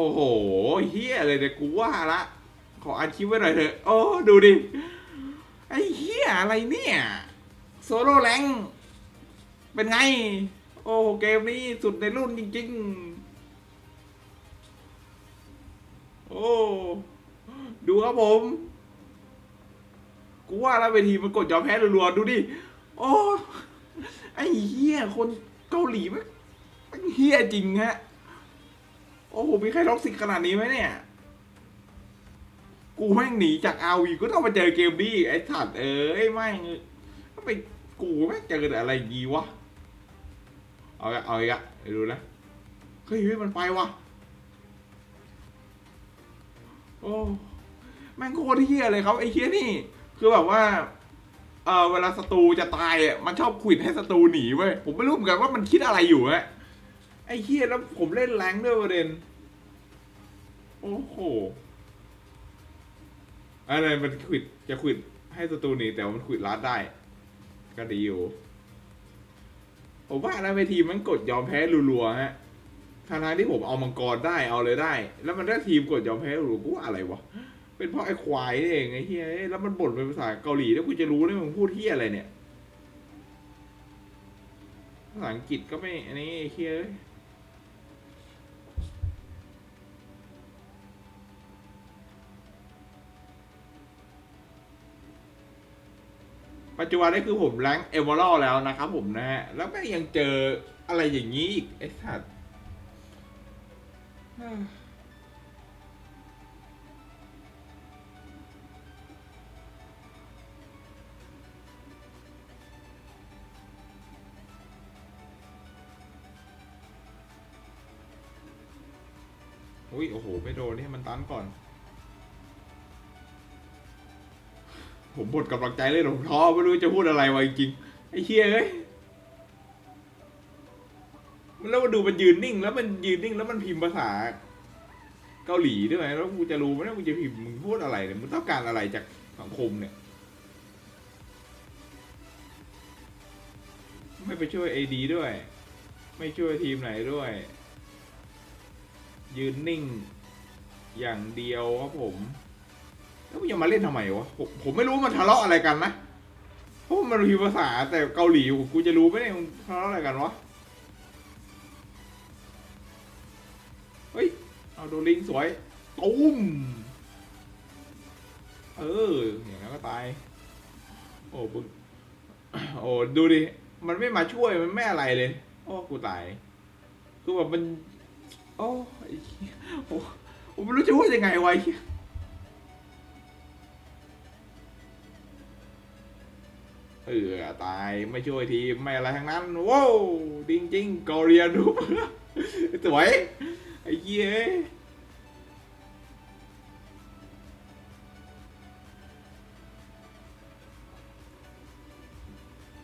อ้โหเฮียเลยเนี่ยกูว่าละ ขออัดคลิปไว้หน่อยเถอะ โอ้ ดูดิ ไอ้เฮียอะไรเนี่ย โซโล่แรงเป็นไง โอ้เกมนี้สุดในรุ่นจริง ๆ โอ้ ดูครับผม กูว่าแล้วเวทีมันกดยอมแพ้รัวๆดูดิ โอ้ ไอ้เฮียคนเกาหลีมันเฮียจริงฮะ โอ้โห มีใครท็อกซิกขนาดนี้ไหมเนี่ย กูแม่งหนีจากอาวีก็ต้องมาเจอเกมนี้ไอ้สัตว์เอ้ยแม่งก็ไปกูแม่งเจอแต่อะไรอยางงีวะ เอาอีกอะเอาอีกอะดูนะเฮ้ยเฮ้ยมันไปวะโอ้แม่งโคตรเฮี้ยเลยครับไอ้เฮี้ยนี่ คือแบบว่าเออเวลาศัตรูจะตายอะมันชอบขวิดให้ศัตรูหนีเว้ยผมไม่รู้เหมือนกันว่ามันคิดอะไรอยู่ฮะ ไอ้เฮียแล้วผมเล่นแรงด้วยประเด็น โอ้โห อะไรมันขวิดจะขวิดให้ศัตรูหนีแต่ว่ามันขวิดลัดได้ ก็ดีอยู่ผมว่านะเวทีมันกดยอมแพ้รัวๆฮะทางทางที่ผมเอามังกรได้เอาเลยได้ แล้วมันได้ทีมกดยอมแพ้รัวกูว่าอะไรวะ เป็นเพราะไอ้ควายนี่เองไอ้เฮียเอ้ยแล้วมันบ่นเป็นภาษาเกาหลีแล้วกูจะรู้ได้มึงพูดเฮียอะไรเนี่ยภาษาอังกฤษก็ไม่อันนี้ไอ้เฮีย ปัจจุบันนี้คือผมแรงเอเวอร์แล้วนะครับผมนะฮะ แล้วแม่งยังเจออะไรอย่างนี้อีกไอ้สัตว์อุ้ยโอ้โห ไม่โดนนี่ให้มันตันก่อน ผมหมดกำลังใจเลยผมท้อไม่รู้จะพูดอะไรวะจริงไอ้เฮียเอ้ยมันแล้วมาดูมันยืนนิ่ง แล้วมันยืนนิ่งแล้วมันพิมพ์ภาษา เกาหลีด้วยแล้วกูจะรู้ไหมว่ากูจะพิมพ์มึงพูดอะไรเนี่ยมึงต้องการอะไรจากสังคมเนี่ย ไม่ไปช่วยเอดีด้วย ไม่ช่วยทีมไหนด้วย ยืนนิ่ง อย่างเดียวครับผม แล้วมึงยังมาเล่นทำไมวะผมผมไม่รู้มันทะเลาะอะไรกันนะเพราะมันพิมพ์ภาษาแต่เกาหลีกูจะรู้ไหมเนี่ยมันทะเลาะอะไรกันวะเฮ้ยเอาโดนลิงสวยตุ้มเอออย่างนั้นก็ตาย โอ้บึงโอ้ดูดิ มันไม่มาช่วยมันไม่อะไรเลย โอ้กูตาย คือแบบมัน โอ้ไอ้เหี้ยโอ้ผมไม่รู้จะพูดยังไงวะไอ้ เออตายไม่ช่วยทีมไม่อะไรทั้งนั้นว้าวจริงจริงเกาหลีดูสวยไอ้เหี้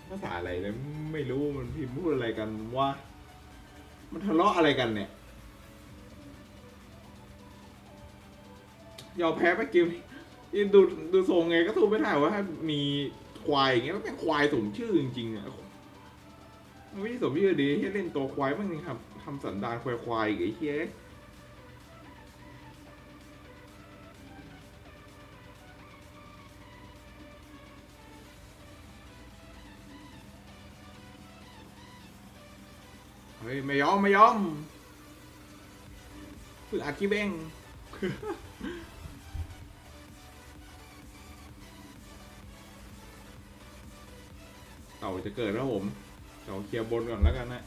ภาษาอะไรเนี่ยไม่รู้มันพิมพ์พูดอะไรกันว่ามันทะเลาะอะไรกันเนี่ยยอมแพ้ไปเกมนี้ดูดูทรงไงก็ทูไม่ได้ว่าถ้ามี ควายอย่างเงี้ยก็เป็นควายสมชื่อจริงๆอะมันไม่ใช่สมชื่อดีที่เล่นตัวควายมันทำทำสันดานควายควายไอ้เหี้ยเฮ้ยไม่ยอมไม่ยอมเพิ่งอัดคลิปเอง่าจะเกิดแล้วผมเต่าเคลียร์บนก่อนแล้วกันนะ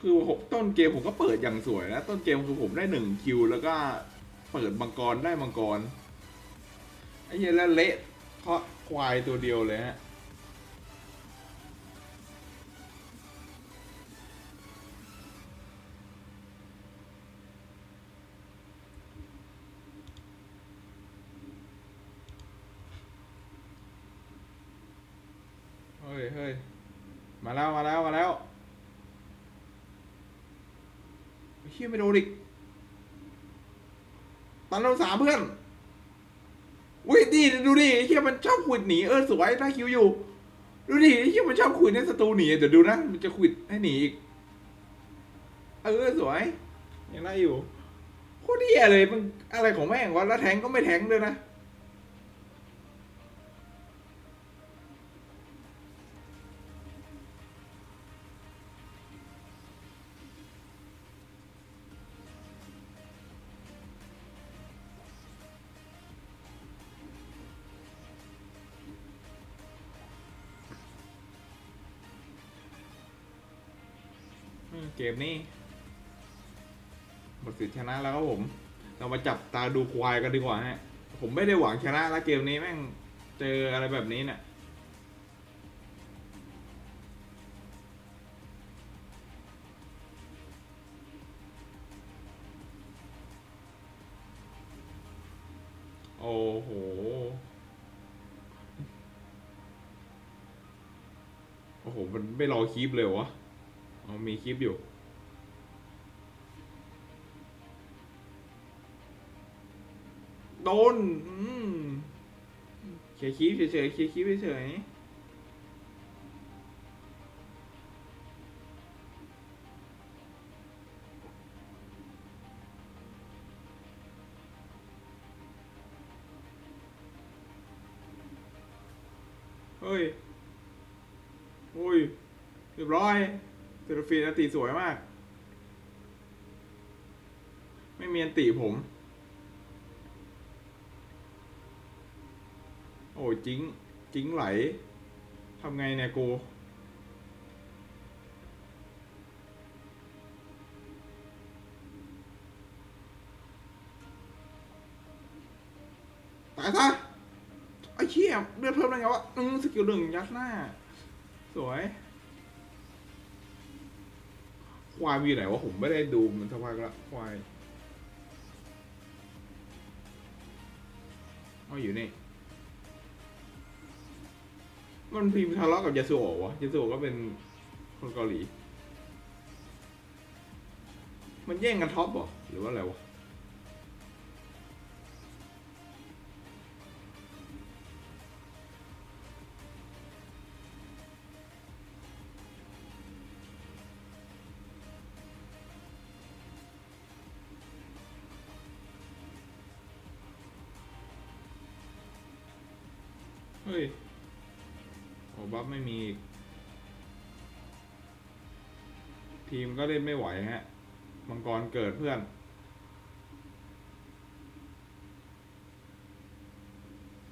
คือหกต้นเกมผมก็เปิดอย่างสวยนะ ต้นเกมคือผมได้หนึ่งคิวแล้วก็เปิดมังกรได้มังกรไอ้เหี้ยแล้วเละเพราะควายตัวเดียวเลยฮะ เฮ้ย มาแล้วมาแล้วมาแล้วเฮียไม่โดนอีกตันเราสามเพื่อน อุ้ยดีดูดิไอ้เฮียมันชอบขวิดหนีเออสวยได้คิวอยู่ ดูดิไอ้เฮียมันชอบขวิดให้ศัตรูหนีเดี๋ยวดูนะมันจะขวิดให้หนีอีก เออสวยยังได้อยู่โคตรเหี้ยเลยมันอะไรของแม่งวะแล้วแทงก็ไม่แทงด้วยนะ เกมนี้หมดสิทธิ์ชนะแล้วครับผม เรามาจับตาดูควายกันดีกว่าฮะ ผมไม่ได้หวังชนะแล้วเกมนี้แม่งเจออะไรแบบนี้เนี่ยโอ้โหโอ้โห มันไม่รอคลิปเลยวะ อ๋อมีคลิปอยู่ โดน อืมเคลียร์คลิปเฉยๆเคลียร์คลิปเฉยๆเฮ้ยโอ้ย เรียบร้อย เซรฟีนอันติสวยมาก ไม่มีอันติผม โอ้ยจิงจิงไหลทำไงเนี่ยกูตายซะไอ้เชี่ยเลือดเพิ่มได้ไงวะอืมสกิลหนึ่งยัดหน้า สวย ควายมีอยู่ไหนวะผมไม่ได้ดูมันสักพักละควายอ๋ออยู่นี่ มันพิมพ์ทะเลาะกับยาสุโอะวะยาสุโอะก็เป็นคนเกาหลี มันแย่งกันท็อปเหรอหรือว่าอะไรวะ เฮ้ยโอ้บัฟไม่มีอีกทีมก็เล่นไม่ไหวฮะ มังกรเกิดเพื่อน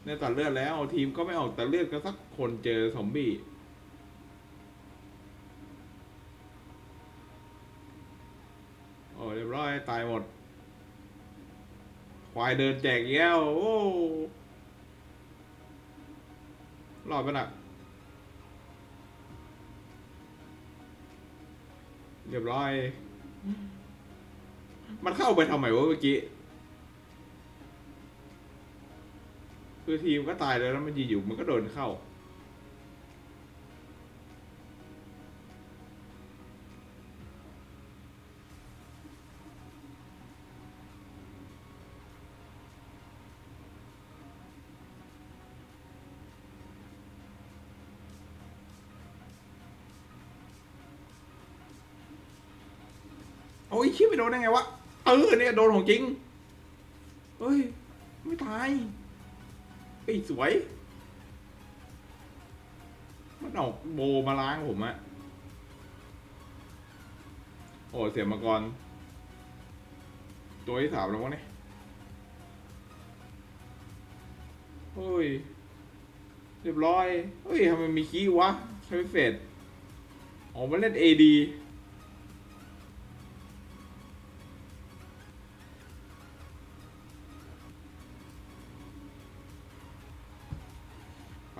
เนี่ยตัดเลือดแล้ว ทีมก็ไม่ออกตัดเลือดกันสักคนเจอซอมบี้โอ้เรียบร้อย ตายหมด ควายเดินแจกแย้ว โอ้ รอดปะน่ะเรียบร้อย มันเข้าไปทำไมวะเมื่อกี้ คือทีมก็ตายแล้วแล้วมันอยู่ๆมันก็โดนเข้า โอ้ยคิดไปโดนได้ไงวะเออเนี่ยโดนของจริงเฮ้ย ไม่ตายไอ้สวย มันเออกโบมาล้างผมอะโอ้เสียมาก่อน ตัวที่สามแล้ววะเนี่ยเฮ้ย เรียบร้อย เฮ้ยทำไมมีคีย์วะ ใช้เฟดออกมาเล่น AD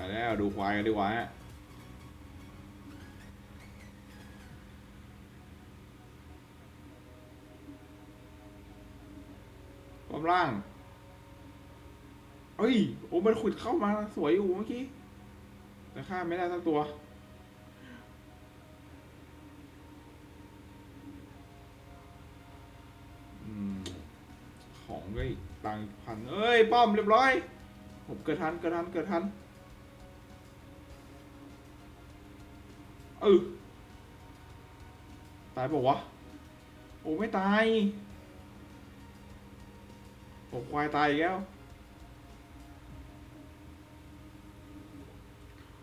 ไปแล้วดูควายกันดีกว่าฮะความล่างเอ้ย โอ้มันขุดเข้ามาสวยอยู่เมื่อกี้ แต่ฆ่าไม่ได้สักตัว ของก็อีกตังพัน เอ้ย ป้อมเรียบร้อย ผมเกิดทัน เกิดทัน เกิดทัน เออตายเปล่าวะ โอ้ไม่ตายโอ้ควายตายอีกแล้ว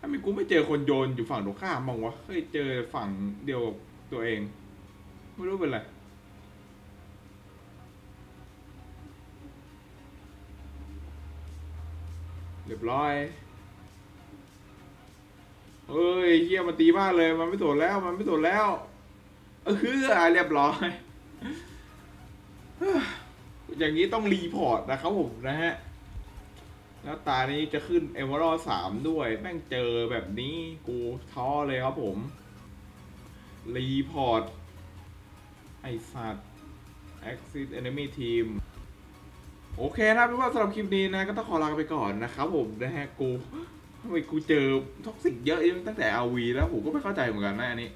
ทำไมกูไม่เจอคนโยนอยู่ฝั่งตรงข้ามบ้างวะ เคยเจอฝั่งเดียวกับตัวเอง ไม่รู้เป็นไร เรียบร้อย เฮ้ยเฮียมันตีมากเลย มันไม่สนแล้ว มันไม่สนแล้ว เออคือเรียบร้อย อย่างนี้ต้องรีพอร์ตนะครับผมนะฮะ แล้วตานี้จะขึ้นเอเวอร์สามด้วย แม่งเจอแบบนี้กูท้อเลยครับผม รีพอร์ต ไอสัตว์ Exit Enemy Team โอเคนะครับทุกคนสำหรับคลิปนี้นะ ก็ต้องขอลาไปก่อนนะครับผมนะฮะ กู ทำไมกูเจอท็อกซิกเยอะตั้งแต่อาวีแล้วผมก็ไม่เข้าใจเหมือนกันนะอันนี้